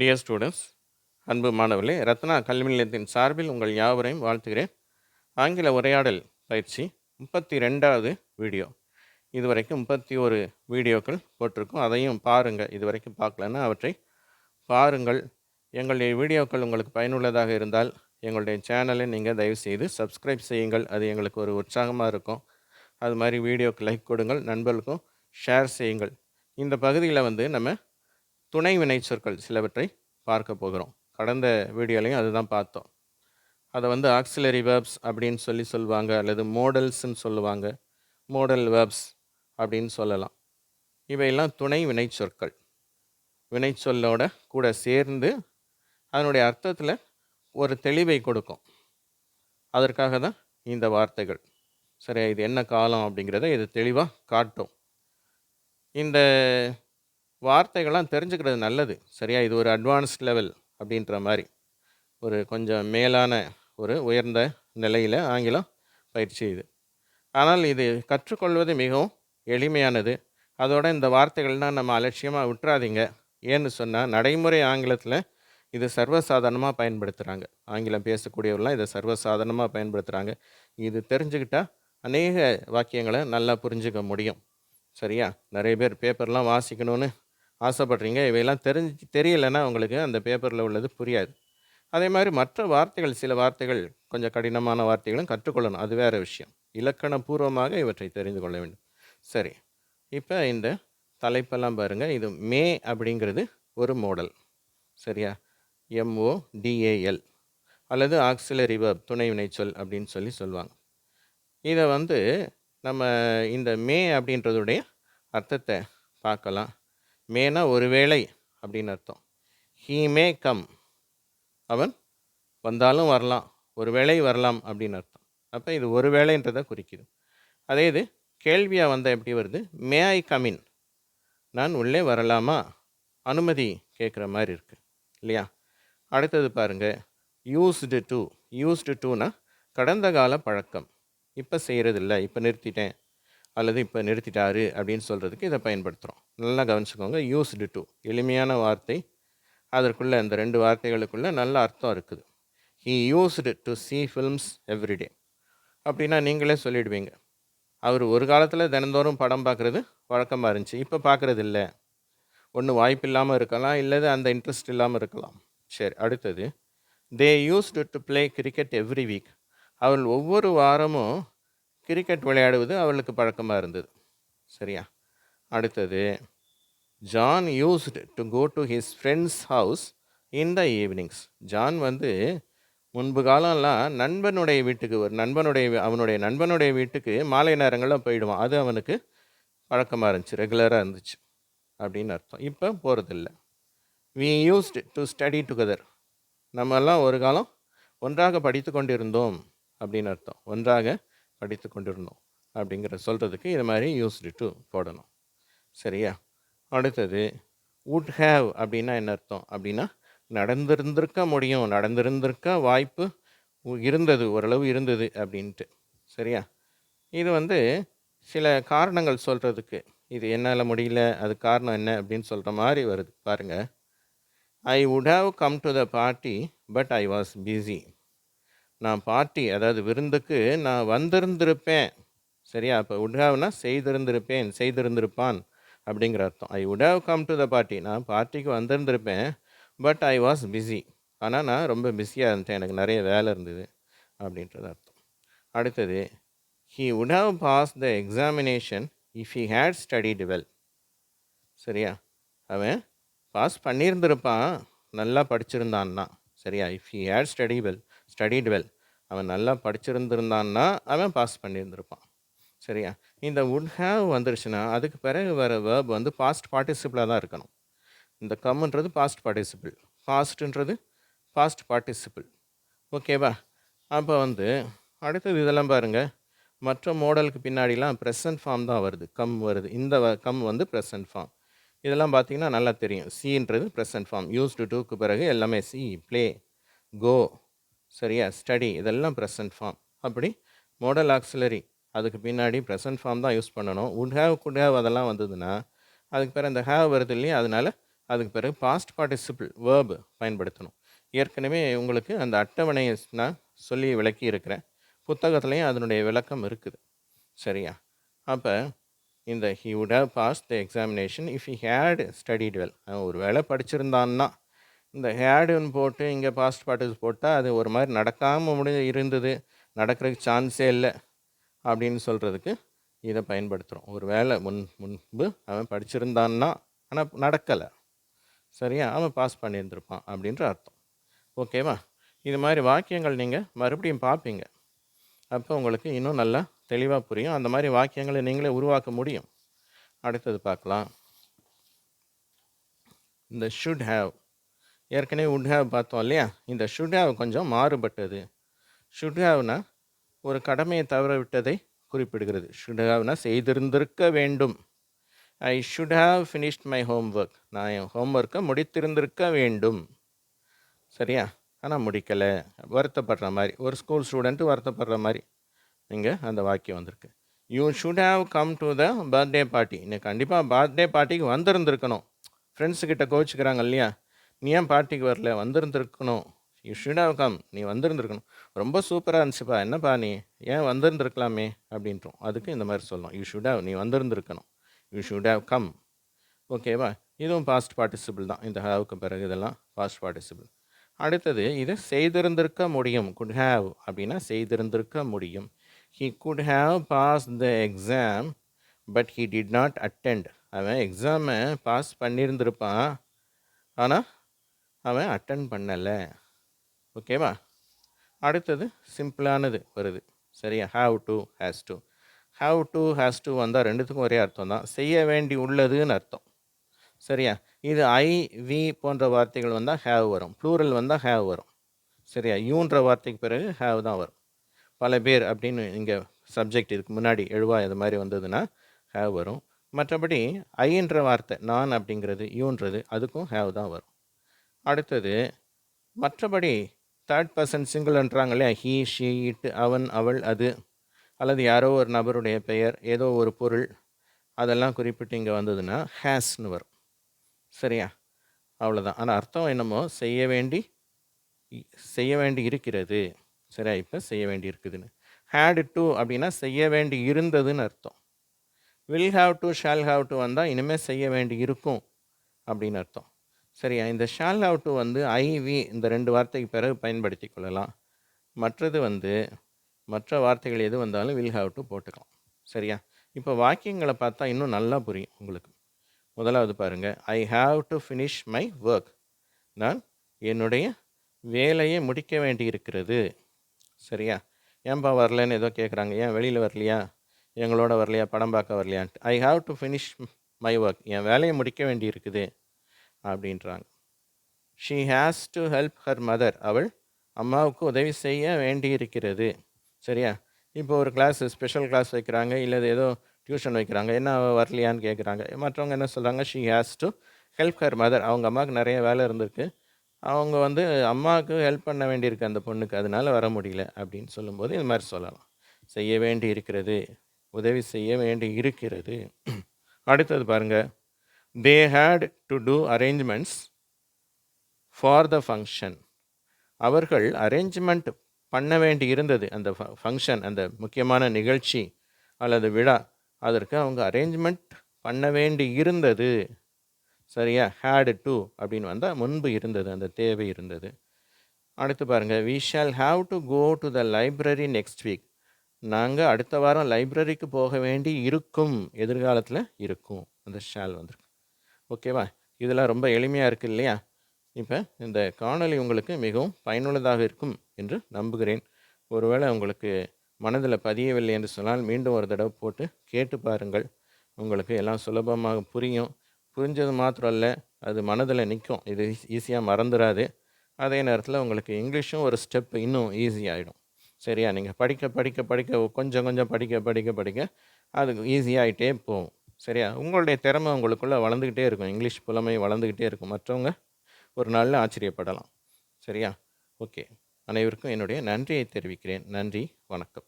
Dear students அன்பு மாணவர்களே ரத்னா கல்வி நிலையத்தின் சார்பில் உங்கள் யாவரையும் வாழ்த்துகிறேன். ஆங்கில உரையாடல் பயிற்சி முப்பத்தி ரெண்டாவது வீடியோ. இதுவரைக்கும் முப்பத்தி ஒரு வீடியோக்கள் போட்டிருக்கோம். அதையும் பாருங்கள் இதுவரைக்கும் பார்க்கலன்னா அவற்றை பாருங்கள். எங்களுடைய வீடியோக்கள் உங்களுக்கு பயனுள்ளதாக இருந்தால் எங்களுடைய சேனலை நீங்கள் தயவு செய்து சப்ஸ்கிரைப் செய்யுங்கள். அது எங்களுக்கு ஒரு உற்சாகமாக இருக்கும். அது மாதிரி வீடியோக்கு லைக் கொடுங்கள். நண்பர்களுக்கும் ஷேர் செய்யுங்கள். இந்த பகுதியில் வந்து நம்ம துணை வினைச்சொற்கள் சிலவற்றை பார்க்க போகிறோம். கடந்த வீடியோலையும் அதுதான் பார்த்தோம். அதை வந்து ஆக்சிலரி வேர்ப்ஸ் அப்படின்னு சொல்லி சொல்லுவாங்க அல்லது மோடல்ஸ்ன்னு சொல்லுவாங்க. மோடல் வேர்ப்ஸ் அப்படின்னு சொல்லலாம். இவையெல்லாம் துணை வினைச்சொற்கள் வினைச்சொல்லோட கூட சேர்ந்து அதனுடைய அர்த்தத்தில் ஒரு தெளிவை கொடுக்கும். அதற்காக தான் இந்த வார்த்தைகள். சரியா? இது என்ன காலம் அப்படிங்கிறத இது தெளிவாக காட்டும். இந்த வார்த்தைகள்லாம் தெரிஞ்சுக்கிறது நல்லது. சரியா? இது ஒரு அட்வான்ஸ் லெவல் அப்படின்ற மாதிரி. ஒரு கொஞ்சம் மேலான ஒரு உயர்ந்த நிலையில் ஆங்கிலம் பயிற்சி இது. ஆனால் இது கற்றுக்கொள்வது மிகவும் எளிமையானது. அதோட இந்த வார்த்தைகள்லாம் நம்ம அலட்சியமாக விட்டுறாதீங்க. ஏன்னு சொன்னால் நடைமுறை ஆங்கிலத்தில் இது சர்வசாதாரணமாக பயன்படுத்துகிறாங்க ஆங்கிலம் பேசக்கூடியவர்கள்லாம் இதை சர்வசாதாரணமாக பயன்படுத்துகிறாங்க இது தெரிஞ்சுக்கிட்டால் அநேக வாக்கியங்களை நல்லா புரிஞ்சுக்க முடியும். சரியா? நிறைய பேர் பேப்பர்லாம் வாசிக்கணும்னு ஆசைப்படுறீங்க. இவையெல்லாம் தெரிஞ்சு தெரியலைன்னா உங்களுக்கு அந்த பேப்பரில் உள்ளது புரியாது. அதே மாதிரி மற்ற வார்த்தைகள் சில வார்த்தைகள் கொஞ்சம் கடினமான வார்த்தைகளும் கற்றுக்கொள்ளணும். அது வேறு விஷயம். இலக்கணபூர்வமாக இவற்றை தெரிந்து கொள்ள வேண்டும். சரி. இப்போ இந்த தலைப்பெல்லாம் பாருங்கள் இது மே அப்படிங்கிறது ஒரு மாடல் சரியா? M O D A L அல்லது ஆக்சிலரி வேர்ப் துணை வினைச்சொல் அப்படின்னு சொல்லி சொல்லுவாங்க. இதை வந்து நம்ம இந்த மே அப்படின்றதுடைய அர்த்தத்தை பார்க்கலாம். மேனா ஒருவேளை அப்படின்னு அர்த்தம். ஹீ மே கம் அவன் வந்தாலும் வரலாம். ஒருவேளை வரலாம் அப்படின்னு அர்த்தம். அப்போ இது ஒரு வேளைன்றதை குறிக்குது. அதே இது கேள்வியாக வந்தால் எப்படி வருது? மே ஐ கமின் நான் உள்ளே வரலாமா? அனுமதி கேட்குற மாதிரி இருக்குது இல்லையா? அடுத்தது பாருங்கள் யூஸ்டு டு யூஸ்டு டூனா கடந்த கால பழக்கம். இப்போ செய்கிறதில்ல இப்போ நிறுத்திட்டேன். அல்லது இப்போ நிறுத்திட்டாரு அப்படின்னு சொல்கிறதுக்கு இதை பயன்படுத்துகிறோம் நல்லா கவனிச்சுக்கோங்க யூஸ்டு டு எளிமையான வார்த்தை. அதற்குள்ளே இந்த ரெண்டு வார்த்தைகளுக்குள்ளே நல்ல அர்த்தம் இருக்குது. He used to see films everyday அப்படின்னா நீங்களே சொல்லிடுவீங்க. அவர் ஒரு காலத்தில் தினந்தோறும் படம் பார்க்குறது வழக்கமாக இருந்துச்சு. இப்போ பார்க்குறது இல்லை. ஒன்று வாய்ப்பு இல்லாமல் இருக்கலாம் இல்லது அந்த இன்ட்ரெஸ்ட் இல்லாமல் இருக்கலாம். சரி அடுத்தது. They used to play cricket every week அவள் ஒவ்வொரு வாரமும் கிரிக்கெட் விளையாடுவது அவளுக்கு பழக்கமாக இருந்தது. சரியா? அடுத்தது John used to go to his friends house in the evenings John வந்து முன்பு காலம்லாம் நண்பனுடைய வீட்டுக்கு ஒரு நண்பனுடைய அவனுடைய நண்பனுடைய வீட்டுக்கு மாலை நேரங்களில் போயிடுவான். அது அவனுக்கு பழக்கமாக இருந்துச்சு ரெகுலராக இருந்துச்சு அப்படின்னு அர்த்தம். இப்போ போகிறதில்ல we used to study together நம்மெல்லாம் ஒரு காலம் ஒன்றாக படித்து கொண்டிருந்தோம் அப்படின்னு அர்த்தம். ஒன்றாக படித்து கொண்டிருந்தோம் அப்படிங்கிற சொல்கிறதுக்கு இது மாதிரி யூஸ்டு டு போடணும். சரியா? அடுத்தது வுட் ஹேவ் அப்படின்னா என்ன அர்த்தம்? அப்படின்னா நடந்திருந்திருக்க முடியும். நடந்திருந்திருக்க வாய்ப்பு இருந்தது. ஓரளவு இருந்தது அப்படின்ட்டு. சரியா? இது வந்து சில காரணங்கள் சொல்கிறதுக்கு இது என்னால் முடியல அது காரணம் என்ன அப்படின்னு சொல்கிற மாதிரி வருது. பாருங்கள் I would have come to the party but I was busy நான் பார்ட்டி அதாவது விருந்துக்கு நான் வந்திருந்திருப்பேன். சரியா? அப்போ would செய்திருந்திருப்பேன் செய்திருந்திருப்பான் அப்படிங்கிற அர்த்தம். I would have come to the party நான் பார்ட்டிக்கு வந்திருந்திருப்பேன் பட் ஐ வாஸ் பிஸி ஆனால் நான் ரொம்ப பிஸியாக இருந்தேன். எனக்கு நிறைய வேலை இருந்தது அப்படின்றது அர்த்தம். அடுத்தது he would have pass the examination if he had studied well சரியா? அவன் பாஸ் பண்ணியிருந்திருப்பான். நல்லா படிச்சிருந்தான்னா. சரியா? If he had study well studied well அவன் நல்லா படிச்சிருந்திருந்தான்னா அவன் பாஸ் பண்ணியிருந்திருப்பான். சரியா? இந்த வுட் ஹேவ் வந்துருச்சுன்னா அதுக்கு பிறகு வர வேர்ப் வந்து பாஸ்ட் பார்ட்டிசிபிளாக தான் இருக்கணும். இந்த கம்ன்றது பாஸ்ட் பார்ட்டிசிபிள் பாஸ்ட்ன்றது பாஸ்ட் பார்ட்டிசிபிள் ஓகேவா அப்போ வந்து அடுத்தது இதெல்லாம் பாருங்கள் மற்ற மாடலுக்கு பின்னாடிலாம் ப்ரெசன்ட் ஃபார்ம் தான் வருது. கம் வருது. இந்த கம் வந்து ப்ரெசன்ட் ஃபார்ம் இதெல்லாம் பார்த்தீங்கன்னா நல்லா தெரியும். சின்றது ப்ரெசன்ட் ஃபார்ம் யூஸ் டு டூக்கு பிறகு எல்லாமே சி ப்ளே கோ சரியா? ஸ்டடி இதெல்லாம் ப்ரெசன்ட் ஃபார்ம் அப்படி மாடல் ஆக்சிலரி அதுக்கு பின்னாடி ப்ரெசன்ட் ஃபார்ம் தான் யூஸ் பண்ணணும். உட் ஹேவ் குட் ஹேவ் அதெல்லாம் வந்ததுன்னா அதுக்கு பிறகு இந்த ஹேவ் வருது இல்லையா? அதனால் அதுக்கு பிறகு பாஸ்ட் பார்ட்டிசிபிள் வேர்பு பயன்படுத்தணும். ஏற்கனவே உங்களுக்கு அந்த அட்டவணையை நான் சொல்லி விளக்கி இருக்கிறேன். புத்தகத்துலேயும் அதனுடைய விளக்கம் இருக்குது. சரியா? அப்போ இந்த he would have pass the examination if he had studied well அவன் ஒரு வேளை படிச்சிருந்தான்னா இந்த ஹேடுன்னு போட்டு இங்கே பாஸ்ட் பார்ட்டிஸ் போட்டால் அது ஒரு மாதிரி நடக்காமல் முடி இருந்தது. நடக்கிறதுக்கு சான்ஸே இல்லை அப்படின்னு சொல்கிறதுக்கு இதை பயன்படுத்துகிறோம் ஒரு வேளை முன் முன்பு அவன் படிச்சிருந்தான்னா ஆனால் நடக்கலை. சரியா? அவன் பாஸ் பண்ணியிருந்திருப்பான் அப்படின்ற அர்த்தம். ஓகேவா இது மாதிரி வாக்கியங்கள் நீங்கள் மறுபடியும் பார்ப்பீங்க அப்போ உங்களுக்கு இன்னும் நல்லா தெளிவாக புரியும். அந்த மாதிரி வாக்கியங்களை நீங்களே உருவாக்க முடியும். அடுத்தது பார்க்கலாம் இந்த ஷுட் ஹேவ் ஏற்கனவே உட் ஹேவ் பார்த்தோம் இல்லையா? இந்த ஷுட் ஹேவ் கொஞ்சம் மாறுபட்டது. ஷுட் ஹேவ்னா ஒரு கடமையை தவற விட்டதை குறிப்பிடுகிறது. ஷுட் ஹேவ்னா செய்திருந்திருக்க வேண்டும். I should have finished my homework நான் என் ஹோம் ஒர்க்கை முடித்திருந்திருக்க வேண்டும். சரியா? ஆனால் முடிக்கலை. வருத்தப்படுற மாதிரி. ஒரு ஸ்கூல் ஸ்டூடெண்ட்டு வருத்தப்படுற மாதிரி. இங்கே அந்த வாக்கியம் வந்திருக்கு. You should have come to the birthday party நீ கண்டிப்பாக பர்த்டே பார்ட்டிக்கு வந்திருந்துருக்கணும். ஃப்ரெண்ட்ஸுக்கிட்ட கோச்சிக்கிறாங்க இல்லையா? நீ ஏன் பார்ட்டிக்கு வரல? வந்திருந்துருக்கணும். யூ ஷுட் ஹவ் கம் நீ வந்திருந்துருக்கணும். ரொம்ப சூப்பராக இருந்துச்சுப்பா. என்னப்பா நீ? ஏன் வந்திருந்துருக்கலாமே? அப்படின்றோம் அதுக்கு இந்த மாதிரி சொல்லணும். யூ ஷுட் ஹவ் நீ வந்திருந்துருக்கணும். யூ ஷுட் ஹவ் கம் ஓகேவா இதுவும் பாஸ்ட் பார்ட்டிசிபிள் தான். இந்த ஹாவுக்கு பிறகு இதெல்லாம் பாஸ்ட் பார்ட்டிசிபிள் அடுத்தது இது செய்திருந்திருக்க முடியும். குட் ஹாவ் அப்படின்னா செய்திருந்திருக்க முடியும். He could have pass the exam but he did not attend அவன் எக்ஸாமை பாஸ் பண்ணியிருந்திருப்பான் ஆனால் அவன் அட்டன் பண்ணலை. ஓகேவா அடுத்தது சிம்பிளானது வருது. சரியா? Have to has to have to has to வந்தால் ரெண்டுத்துக்கும் ஒரே அர்த்தம் தான். செய்ய வேண்டி உள்ளதுன்னு அர்த்தம். சரியா? இது ஐ வி போன்ற வார்த்தைகள் வந்தால் ஹேவ் வரும். ப்ளூரல் வந்தால் ஹேவ் வரும். சரியா? யூன்ற வார்த்தைக்கு பிறகு ஹேவ் தான் வரும். பல பேர் அப்படின்னு இங்கே சப்ஜெக்ட் இதுக்கு முன்னாடி எழுவா இது மாதிரி வந்ததுன்னா ஹேவ் வரும். மற்றபடி ஐன்ற வார்த்தை நான் அப்படிங்கிறது யூன்றது அதுக்கும் ஹேவ் தான் வரும். அடுத்தது மற்றபடி தேர்ட் பர்சன் சிங்கிள்ன்றாங்க இல்லையா ஹீ ஷீ இட் அவன் அவள் அது அல்லது யாரோ ஒரு நபருடைய பெயர் ஏதோ ஒரு பொருள் அதெல்லாம் குறிப்பிட்டு இங்கே வந்ததுன்னா ஹேஸ்னு வரும். சரியா? அவ்வளோதான் ஆனால் அர்த்தம் என்னமோ செய்ய வேண்டி செய்ய வேண்டி இருக்கிறது. சரியா? இப்போ செய்ய வேண்டி இருக்குதுன்னு. ஹேடு டு அப்படின்னா செய்ய வேண்டி இருந்ததுன்னு அர்த்தம். Will have to shall have to வந்தால் இனிமேல் செய்ய வேண்டி இருக்கும் அப்படின்னு அர்த்தம். சரியா? இந்த ஷால் ஹாவ் டு வந்து ஐவி இந்த ரெண்டு வார்த்தைக்கு பிறகு பயன்படுத்தி கொள்ளலாம். மற்றது வந்து மற்ற வார்த்தைகள் எது வந்தாலும் வில் ஹாவ் டு போட்டுக்கலாம். சரியா? இப்போ வாக்கியங்களை பார்த்தா இன்னும் நல்லா புரியும் உங்களுக்கு. முதலாவது பாருங்கள் I have to finish my work நான் என்னுடைய வேலையை முடிக்க வேண்டி இருக்கிறது சரியா ஏன்பா வரலன்னு ஏதோ கேட்குறாங்க ஏன் வெளியில் வரலையா? எங்களோட வரலையா? படம் பார்க்க வரலையான்ட்டு. I have to finish my work என் வேலையை முடிக்க வேண்டி இருக்குது அப்படின்றாங்க. She has to help her mother அவள் அம்மாவுக்கு உதவி செய்ய வேண்டி இருக்கிறது சரியா? இப்போ ஒரு கிளாஸ் ஸ்பெஷல் கிளாஸ் வைக்கிறாங்க இல்லை ஏதோ டியூஷன் வைக்கிறாங்க என்ன வரலையான்னு கேட்குறாங்க மற்றவங்க என்ன சொல்கிறாங்க she has to help her mother அவங்க அம்மாவுக்கு நிறைய வேலை இருந்திருக்கு. அவங்க வந்து அம்மாவுக்கு ஹெல்ப் பண்ண வேண்டியிருக்கு அந்த பொண்ணுக்கு. அதனால் வர முடியல அப்படின்னு சொல்லும்போது இது மாதிரி சொல்லலாம். செய்ய வேண்டி இருக்கிறது உதவி செய்ய வேண்டி இருக்கிறது அடுத்தது பாருங்கள் they had to do arrangements for the function அவர்கள் அரேஞ்ச்மெண்ட் பண்ண வேண்டி இருந்தது. அந்த ஃபங்க்ஷன் அந்த முக்கியமான நிகழ்ச்சி அல்லது விழா அதற்கு அவங்க அரேஞ்ச்மெண்ட் பண்ண வேண்டி இருந்தது. சரியா? ஹேடு டு அப்படின்னு வந்தால் முன்பு இருந்தது அந்த தேவை இருந்தது. அடுத்து பாருங்கள் we shall have to go to the library next week நாங்கள் அடுத்த வாரம் லைப்ரரிக்கு போக வேண்டி இருக்கும் எதிர்காலத்தில் இருக்கும். அந்த ஷால் வந்திருக்கு. ஓகேவா? இதெல்லாம் ரொம்ப எளிமையாக இருக்குது இல்லையா? இப்போ இந்த காணொலி உங்களுக்கு மிகவும் பயனுள்ளதாக இருக்கும் என்று நம்புகிறேன். ஒருவேளை உங்களுக்கு மனதில் பதியவில்லை என்று சொன்னால் மீண்டும் ஒரு தடவை போட்டு கேட்டு பாருங்கள். உங்களுக்கு எல்லாம் சுலபமாக புரியும். புரிஞ்சது மாத்திரம் இல்லை அது மனதில் நிற்கும் இது ஈஸியாக மறந்துடாது அதே நேரத்தில் உங்களுக்கு இங்கிலீஷும் ஒரு ஸ்டெப் இன்னும் ஈஸியாகிடும் சரியா? நீங்கள் படிக்க படிக்க படிக்க கொஞ்சம் கொஞ்சம் படிக்க படிக்க படிக்க அது ஈஸியாகிட்டே போகும். சரியா? உங்களுடைய திறமை உங்களுக்குள்ளே வளர்ந்துக்கிட்டே இருக்கும். இங்கிலீஷ் புலமை வளர்ந்துக்கிட்டே இருக்கும். மற்றவங்க ஒரு நாளில் ஆச்சரியப்படலாம். சரியா? ஓகே. அனைவருக்கும் என்னுடைய நன்றியை தெரிவிக்கிறேன். நன்றி. வணக்கம்.